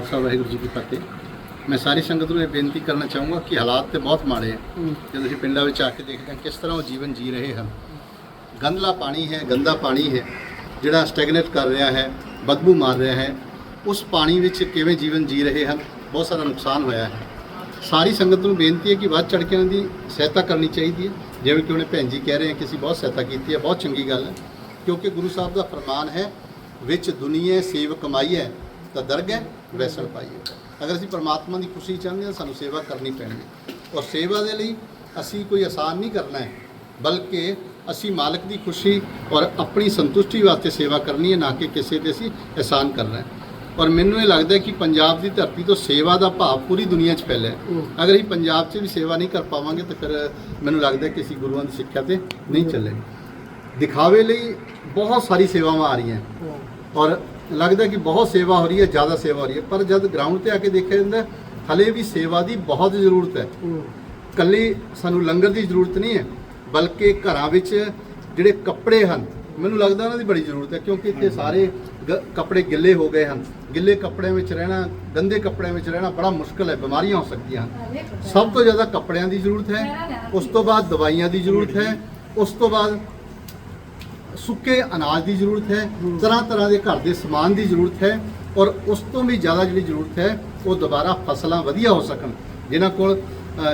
ਖਾਲਸਾ ਵਾਹਿਗੁਰੂ ਜੀ ਕੀ ਫਤਿਹ। ਮੈਂ ਸਾਰੀ ਸੰਗਤ ਨੂੰ ਇਹ ਬੇਨਤੀ ਕਰਨਾ ਚਾਹੂੰਗਾ ਕਿ ਹਾਲਾਤ ਤੇ ਬਹੁਤ ਮਾੜੇ ਹੈ। ਜਦੋਂ ਅਸੀਂ ਪਿੰਡਾਂ ਵਿੱਚ ਆ ਕੇ ਦੇਖਦੇ ਹਾਂ ਕਿਸ ਤਰ੍ਹਾਂ ਉਹ ਜੀਵਨ ਜੀ ਰਹੇ ਹਨ। ਗੰਦਲਾ ਪਾਣੀ ਹੈ ਗੰਦਾ ਪਾਣੀ ਹੈ ਜਿਹੜਾ ਸਟੈਗਨੇਟ ਕਰ ਰਿਹਾ ਹੈ ਬਦਬੂ ਮਾਰ ਰਿਹਾ ਹੈ ਉਸ ਪਾਣੀ ਵਿੱਚ ਕਿਵੇਂ ਜੀਵਨ ਜੀ ਰਹੇ ਹਨ ਬਹੁਤ ਸਾਰਾ ਨੁਕਸਾਨ ਹੋਇਆ ਹੈ। ਸਾਰੀ ਸੰਗਤ ਨੂੰ ਬੇਨਤੀ ਹੈ ਕਿ ਵੱਧ ਚੜ੍ਹ ਕੇ ਉਹਨਾਂ ਦੀ ਸਹਾਇਤਾ ਕਰਨੀ ਚਾਹੀਦੀ ਹੈ। ਜਿਵੇਂ ਕਿ ਉਹਨੇ ਭੈਣ ਜੀ ਕਹਿ ਰਹੇ ਹੈ ਕਿ ਅਸੀਂ ਬਹੁਤ ਸਹਾਇਤਾ ਕੀਤੀ ਹੈ ਬਹੁਤ ਚੰਗੀ ਗੱਲ ਹੈ। ਕਿਉਂਕਿ ਗੁਰੂ ਸਾਹਿਬ ਦਾ ਫਰਮਾਨ ਹੈ ਵਿੱਚ ਦੁਨੀਆ ਸੇਵ ਕਮਾਈਐ ਤਾਂ ਦਰਗਹਿ ਵੈਸਣ ਪਾਈਏ ਅਗਰ ਅਸੀਂ ਪਰਮਾਤਮਾ ਦੀ ਖੁਸ਼ੀ ਚਾਹੁੰਦੇ ਹਾਂ ਸਾਨੂੰ ਸੇਵਾ ਕਰਨੀ ਪੈਣੀ ਹੈ। ਔਰ ਸੇਵਾ ਦੇ ਲਈ ਅਸੀਂ ਕੋਈ ਆਸਾਨ ਨਹੀਂ ਕਰਨਾ ਹੈ ਬਲਕਿ ਅਸੀਂ ਮਾਲਕ ਦੀ ਖੁਸ਼ੀ ਔਰ ਆਪਣੀ ਸੰਤੁਸ਼ਟੀ ਵਾਸਤੇ ਸੇਵਾ ਕਰਨੀ ਹੈ ਨਾ ਕਿ ਕਿਸੇ ਤੇ ਅਸੀਂ ਅਹਿਸਾਨ ਕਰਨਾ ਹੈ। ਔਰ ਮੈਨੂੰ ਇਹ ਲੱਗਦਾ ਹੈ ਕਿ ਪੰਜਾਬ ਦੀ ਧਰਤੀ ਤੋਂ ਸੇਵਾ ਦਾ ਭਾਵ ਪੂਰੀ ਦੁਨੀਆ 'ਚ ਫੈਲਿਆ ਹੈ। ਅਗਰ ਅਸੀਂ ਪੰਜਾਬ 'ਚ ਵੀ ਸੇਵਾ ਨਹੀਂ ਕਰ ਪਾਵਾਂਗੇ ਤਾਂ ਫਿਰ ਮੈਨੂੰ ਲੱਗਦਾ ਹੈ ਕਿ ਅਸੀਂ ਗੁਰੂਆਂ ਦੀ ਸਿੱਖਿਆ ਤੇ ਨਹੀਂ ਚੱਲਾਂਗੇ। ਦਿਖਾਵੇ ਲਈ ਬਹੁਤ ਸਾਰੀ ਸੇਵਾਵਾਂ ਆ ਰਹੀਆਂ। ਔਰ ਲੱਗਦਾ ਕਿ ਬਹੁਤ ਸੇਵਾ ਹੋ ਰਹੀ ਹੈ ਜ਼ਿਆਦਾ ਸੇਵਾ ਹੋ ਰਹੀ ਹੈ। ਪਰ ਜਦ ਗਰਾਊਂਡ ਤੇ ਆ ਕੇ ਦੇਖਿਆ ਜਾਂਦਾ ਹਲੇ ਵੀ ਸੇਵਾ ਦੀ ਬਹੁਤ ਜ਼ਰੂਰਤ ਹੈ। ਕੱਲੀ ਸਾਨੂੰ ਲੰਗਰ ਦੀ ਜ਼ਰੂਰਤ ਨਹੀਂ ਹੈ ਬਲਕਿ ਘਰਾਂ ਵਿੱਚ ਜਿਹੜੇ ਕੱਪੜੇ ਹਨ ਮੈਨੂੰ ਲੱਗਦਾ ਉਹਨਾਂ ਦੀ ਬੜੀ ਜ਼ਰੂਰਤ ਹੈ ਕਿਉਂਕਿ ਇੱਥੇ ਸਾਰੇ ਕੱਪੜੇ ਗਿੱਲੇ ਹੋ ਗਏ ਹਨ। ਗਿੱਲੇ ਕੱਪੜਿਆਂ ਵਿੱਚ ਰਹਿਣਾ ਗੰਦੇ ਕੱਪੜਿਆਂ ਵਿੱਚ ਰਹਿਣਾ ਬੜਾ ਮੁਸ਼ਕਲ ਹੈ ਬਿਮਾਰੀਆਂ ਹੋ ਸਕਦੀਆਂ ਹਨ। ਸਭ ਤੋਂ ਜ਼ਿਆਦਾ ਕੱਪੜਿਆਂ ਦੀ ਜ਼ਰੂਰਤ ਹੈ ਉਸ ਤੋਂ ਬਾਅਦ ਦਵਾਈਆਂ ਦੀ ਜ਼ਰੂਰਤ ਹੈ ਉਸ ਤੋਂ ਬਾਅਦ ਸੁੱਕੇ ਅਨਾਜ ਦੀ ਜ਼ਰੂਰਤ ਹੈ, ਤਰ੍ਹਾਂ ਤਰ੍ਹਾਂ ਦੇ ਘਰ ਦੇ ਸਮਾਨ ਦੀ ਜ਼ਰੂਰਤ ਹੈ ਔਰ ਉਸ ਤੋਂ ਵੀ ਜ਼ਿਆਦਾ ਜਿਹੜੀ ਜ਼ਰੂਰਤ ਹੈ, ਉਹ ਦੁਬਾਰਾ ਫਸਲਾਂ ਵਧੀਆ ਹੋ ਸਕਣ। ਜਿਨ੍ਹਾਂ ਕੋਲ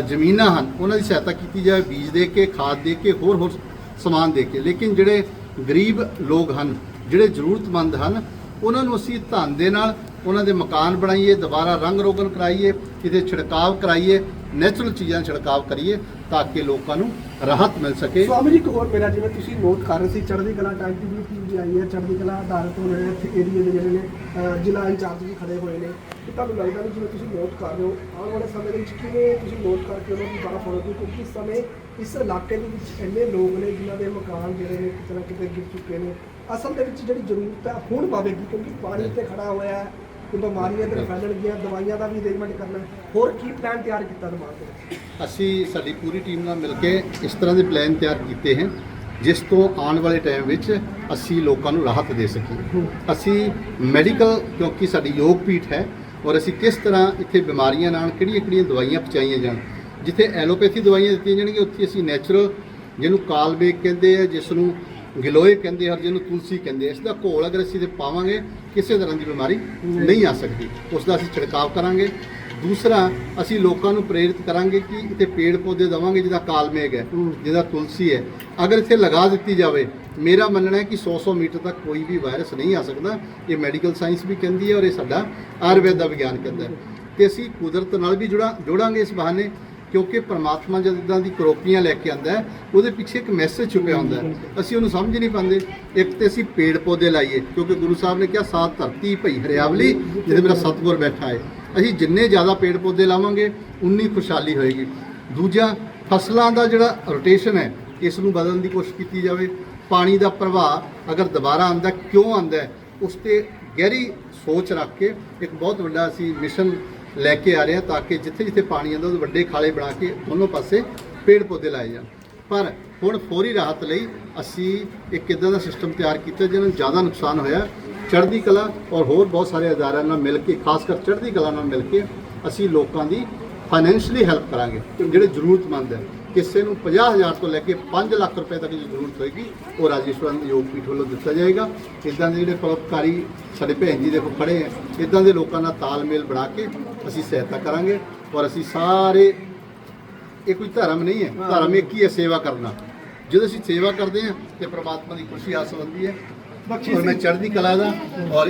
ਜ਼ਮੀਨਾਂ ਹਨ, ਉਹਨਾਂ ਦੀ ਸਹਾਇਤਾ ਕੀਤੀ ਜਾਵੇ, ਬੀਜ ਦੇ ਕੇ, ਖਾਦ ਦੇ ਕੇ, ਹੋਰ ਹੋਰ ਸਮਾਨ ਦੇ ਕੇ। ਲੇਕਿਨ ਜਿਹੜੇ ਗਰੀਬ ਲੋਕ ਹਨ, ਜਿਹੜੇ ਜ਼ਰੂਰਤਮੰਦ ਹਨ, ਉਹਨਾਂ ਨੂੰ ਅਸੀਂ ਧਨ ਦੇ ਨਾਲ ਉਹਨਾਂ ਦੇ ਮਕਾਨ ਬਣਾਈਏ, ਦੁਬਾਰਾ ਰੰਗ ਰੋਗਨ ਕਰਾਈਏ, ਕਿਤੇ ਛਿੜਕਾਵ ਕਰਾਈਏ ਨੈਚੁਰਲ ਚੀਜ਼ਾਂ ਛਿੜਕਾਵ ਕਰੀਏ ਤਾਂ ਕਿ ਲੋਕਾਂ ਨੂੰ ਰਾਹਤ ਮਿਲ ਸਕੇ। ਸਵਾਮੀ ਜੀ ਇੱਕ ਹੋਰ ਮੇਰਾ ਜਿਵੇਂ ਤੁਸੀਂ ਨੋਟ ਕਰ ਰਹੇ ਸੀ ਚੜ੍ਹਦੀ ਕਲਾ ਟਾਈਮ ਦੀ ਵੀ ਟੀਮ ਜੀ ਆਈ ਹੈ ਚੜ੍ਹਦੀ ਕਲਾ ਅਧਾਰਤ ਹੋ ਰਹੇ ਇੱਥੇ ਏਰੀਏ ਦੇ ਜਿਹੜੇ ਨੇ ਜ਼ਿਲ੍ਹਾ ਇੰਚਾਰਜ ਵੀ ਖੜੇ ਹੋਏ ਨੇ। ਤੇ ਤੁਹਾਨੂੰ ਲੱਗਦਾ ਵੀ ਜਿਵੇਂ ਤੁਸੀਂ ਨੋਟ ਕਰ ਰਹੇ ਹੋ ਆਉਣ ਵਾਲੇ ਸਮੇਂ ਦੇ ਵਿੱਚ ਕਿਵੇਂ ਤੁਸੀਂ ਨੋਟ ਕਰਕੇ ਉਹਨਾਂ ਦੀ ਬਾਤ ਫੋਲੋ ਕਿਉਂਕਿ ਇਸ ਸਮੇਂ ਇਸ ਇਲਾਕੇ ਦੇ ਵਿੱਚ ਇੰਨੇ ਲੋਕ ਨੇ ਜਿਨ੍ਹਾਂ ਦੇ ਮਕਾਨ ਜਿਹੜੇ ਨੇ ਕਿਤੇ ਨਾ ਕਿਤੇ ਗਿਰ ਚੁੱਕੇ ਨੇ। ਅਸਲ ਦੇ ਵਿੱਚ ਜਿਹੜੀ ਜ਼ਰੂਰਤ ਹੈ ਹੁਣ ਪਾਵੇਗੀ ਕਿਉਂਕਿ ਪਾਣੀ ਤੇ ਖੜਾ ਹੋਇਆ ਹੈ। ਤੇ ਬਿਮਾਰੀਆਂ ਤੇ ਫੈਲਣਗੀਆਂ ਦਵਾਈਆਂ ਦਾ ਵੀ ਅਰੇਂਜਮੈਂਟ ਕਰਨਾ। ਹੋਰ ਕੀ ਪਲਾਨ ਤਿਆਰ ਕੀਤਾ ਦਿਮਾਗ ਦੇ ਵਿੱਚ? ਅਸੀਂ ਸਾਡੀ ਪੂਰੀ ਟੀਮ ਨਾਲ ਮਿਲ ਕੇ ਇਸ ਤਰ੍ਹਾਂ ਦੇ ਪਲਾਨ ਤਿਆਰ ਕੀਤੇ ਹਨ ਜਿਸ ਤੋਂ ਆਉਣ ਵਾਲੇ ਟਾਈਮ ਵਿੱਚ ਅਸੀਂ ਲੋਕਾਂ ਨੂੰ ਰਾਹਤ ਦੇ ਸਕੀਏ। ਅਸੀਂ ਮੈਡੀਕਲ ਕਿਉਂਕਿ ਸਾਡੀ ਯੋਗ ਪੀਠ ਹੈ ਔਰ ਅਸੀਂ ਕਿਸ ਤਰ੍ਹਾਂ ਇੱਥੇ ਬਿਮਾਰੀਆਂ ਨਾਲ ਕਿਹੜੀਆਂ-ਕਿਹੜੀਆਂ ਦਵਾਈਆਂ ਪਹੁੰਚਾਈਆਂ ਜਾਣ ਜਿੱਥੇ ਐਲੋਪੈਥੀ ਦਵਾਈਆਂ ਦਿੱਤੀਆਂ ਜਾਣਗੀਆਂ ਉੱਥੇ ਅਸੀਂ ਨੈਚੁਰਲ ਜਿਹਨੂੰ ਕਾਲਬੇਕ ਕਹਿੰਦੇ ਆ ਜਿਸ ਨੂੰ ਗਿਲੋਏ ਕਹਿੰਦੇ ਔਰ ਜਿਹਨੂੰ ਤੁਲਸੀ ਕਹਿੰਦੇ ਇਸ ਦਾ ਘੋਲ ਅਗਰ ਅਸੀਂ ਤੇ ਪਾਵਾਂਗੇ ਕਿਸੇ ਤਰ੍ਹਾਂ ਦੀ ਬਿਮਾਰੀ ਨਹੀਂ ਆ ਸਕਦੀ। ਉਸ ਦਾ ਅਸੀਂ ਛਿੜਕਾਵ ਕਰਾਂਗੇ। ਦੂਸਰਾ ਅਸੀਂ ਲੋਕਾਂ ਨੂੰ ਪ੍ਰੇਰਿਤ ਕਰਾਂਗੇ ਕਿ ਇੱਥੇ ਪੇੜ ਪੌਦੇ ਦਵਾਂਗੇ ਜਿਹਦਾ ਕਾਲਮੇਗ ਹੈ ਹੂੰ। ਜਿਹਦਾ ਤੁਲਸੀ ਹੈ। ਅਗਰ ਇੱਥੇ ਲਗਾ ਦਿੱਤੀ ਜਾਵੇ ਮੇਰਾ ਮੰਨਣਾ ਹੈ ਕਿ 100-100 ਮੀਟਰ ਤੱਕ ਕੋਈ ਵੀ ਵਾਇਰਸ ਨਹੀਂ ਆ ਸਕਦਾ। ਇਹ ਮੈਡੀਕਲ ਸਾਇੰਸ ਵੀ ਕਹਿੰਦੀ ਹੈ ਔਰ ਇਹ ਸਾਡਾ ਆਯੁਰਵੇਦ ਦਾ ਵਿਗਿਆਨ ਕਹਿੰਦਾ ਹੈ। ਤੇ ਅਸੀਂ ਕੁਦਰਤ ਨਾਲ ਵੀ ਜੁੜਾ ਜੋੜਾਂਗੇ ਇਸ ਬਹਾਨੇ। ਕਿਉਂਕਿ ਪਰਮਾਤਮਾ ਜਦ ਇਦਾਂ ਦੀ ਕਰੋਪੀਆਂ ਲੈ ਕੇ ਆਂਦਾ ਹੈ ਉਹਦੇ ਪਿੱਛੇ ਇੱਕ ਮੈਸੇਜ ਛੁਪਿਆ ਹੁੰਦਾ ਹੈ। ਅਸੀਂ ਉਹਨੂੰ ਸਮਝ ਨਹੀਂ ਪਾਉਂਦੇ। ਇੱਕ ਤੇ ਅਸੀਂ ਪੇੜ ਪੌਦੇ ਲਾਈਏ ਕਿਉਂਕਿ ਗੁਰੂ ਸਾਹਿਬ ਨੇ ਕਿਹਾ ਸਾਤ ਧਰਤੀ ਭਈ ਹਰਿਆਵਲੀ ਜਿਹਦੇ ਮੇਰਾ ਸਤਿਗੁਰ ਬੈਠਾ ਹੈ। ਅਸੀਂ ਜਿੰਨੇ ਜ਼ਿਆਦਾ ਪੇੜ ਪੌਦੇ ਲਾਵਾਂਗੇ ਉਨੀ ਖੁਸ਼ਹਾਲੀ ਹੋਏਗੀ। ਦੂਜਾ ਫਸਲਾਂ ਦਾ ਜਿਹੜਾ ਰੋਟੇਸ਼ਨ ਹੈ ਇਸ ਨੂੰ ਬਦਲਣ ਦੀ ਕੋਸ਼ਿਸ਼ ਕੀਤੀ ਜਾਵੇ। ਪਾਣੀ ਦਾ ਪ੍ਰਵਾਹ ਅਗਰ ਦੁਬਾਰਾ ਆਂਦਾ ਕਿਉਂ ਆਂਦਾ ਹੈ, ਉਸ ਤੇ ਗਹਿਰੀ ਸੋਚ ਰੱਖ ਕੇ ਇੱਕ ਬਹੁਤ ਵੱਡਾ ਅਸੀਂ ਮਿਸ਼ਨ ਲੈ ਕੇ ਆ ਰਹੇ ਹਾਂ ਤਾਂ ਕਿ ਜਿੱਥੇ ਜਿੱਥੇ ਪਾਣੀ ਆਉਂਦਾ ਉਹ ਵੱਡੇ ਖਾਲੇ ਬਣਾ ਕੇ ਦੋਨੋਂ ਪਾਸੇ ਪੇੜ ਪੌਦੇ ਲਾਏ ਜਾਣ। ਪਰ ਹੁਣ ਫੌਰੀ ਰਾਹਤ ਲਈ ਅਸੀਂ ਇੱਕ ਇਦਾਂ ਦਾ ਸਿਸਟਮ ਤਿਆਰ ਕੀਤਾ ਜਿਹਨਾਂ ਨੂੰ ਜ਼ਿਆਦਾ ਨੁਕਸਾਨ ਹੋਇਆ। ਚੜ੍ਹਦੀ ਕਲਾ ਔਰ ਹੋਰ ਬਹੁਤ ਸਾਰੇ ਅਦਾਰਿਆਂ ਨਾਲ ਮਿਲ ਕੇ, ਖਾਸ ਕਰ ਚੜ੍ਹਦੀ ਕਲਾ ਨਾਲ ਮਿਲ ਕੇ ਅਸੀਂ ਲੋਕਾਂ ਦੀ ਫਾਈਨੈਂਸ਼ਲੀ ਹੈਲਪ ਕਰਾਂਗੇ। ਜਿਹੜੇ ਜ਼ਰੂਰਤਮੰਦ ਹੈ ਕਿਸੇ ਨੂੰ 50000 ਤੋਂ ਲੈ ਕੇ 5 ਲੱਖ ਰੁਪਏ ਤੱਕ ਦੀ ਜ਼ਰੂਰਤ ਹੋਏਗੀ ਉਹ ਰਾਜੇਸ਼ਵਰਨ ਯੋਗ ਪੀਠ ਵੱਲੋਂ ਦਿੱਤਾ ਜਾਏਗਾ। ਇਦਾਂ ਦੇ ਜਿਹੜੇ ਪਰਉਪਕਾਰੀ ਸਾਡੇ ਭੈਣ ਜੀ ਦੇਖੋ ਖੜੇ ਹੈ ਇਦਾਂ ਦੇ ਲੋਕਾਂ ਨਾਲ ਤਾਲਮੇਲ ਬਣਾ ਕੇ ਅਸੀਂ ਸਹਾਇਤਾ ਕਰਾਂਗੇ ਔਰ ਅਸੀਂ ਸਾਰੇ ਇਹ ਕੋਈ ਧਰਮ ਨਹੀਂ ਹੈ। ਧਰਮ ਇੱਕ ਹੀ ਹੈ ਸੇਵਾ ਕਰਨਾ। ਜਦੋਂ ਅਸੀਂ ਸੇਵਾ ਕਰਦੇ ਹਾਂ ਤੇ ਪ੍ਰਮਾਤਮਾ ਦੀ ਖੁਸ਼ੀ ਹਾਸਲ ਹੁੰਦੀ ਹੈ। ਔਰ ਮੈਂ ਚੜ੍ਹਦੀ ਕਲਾ ਦਾ ਔਰ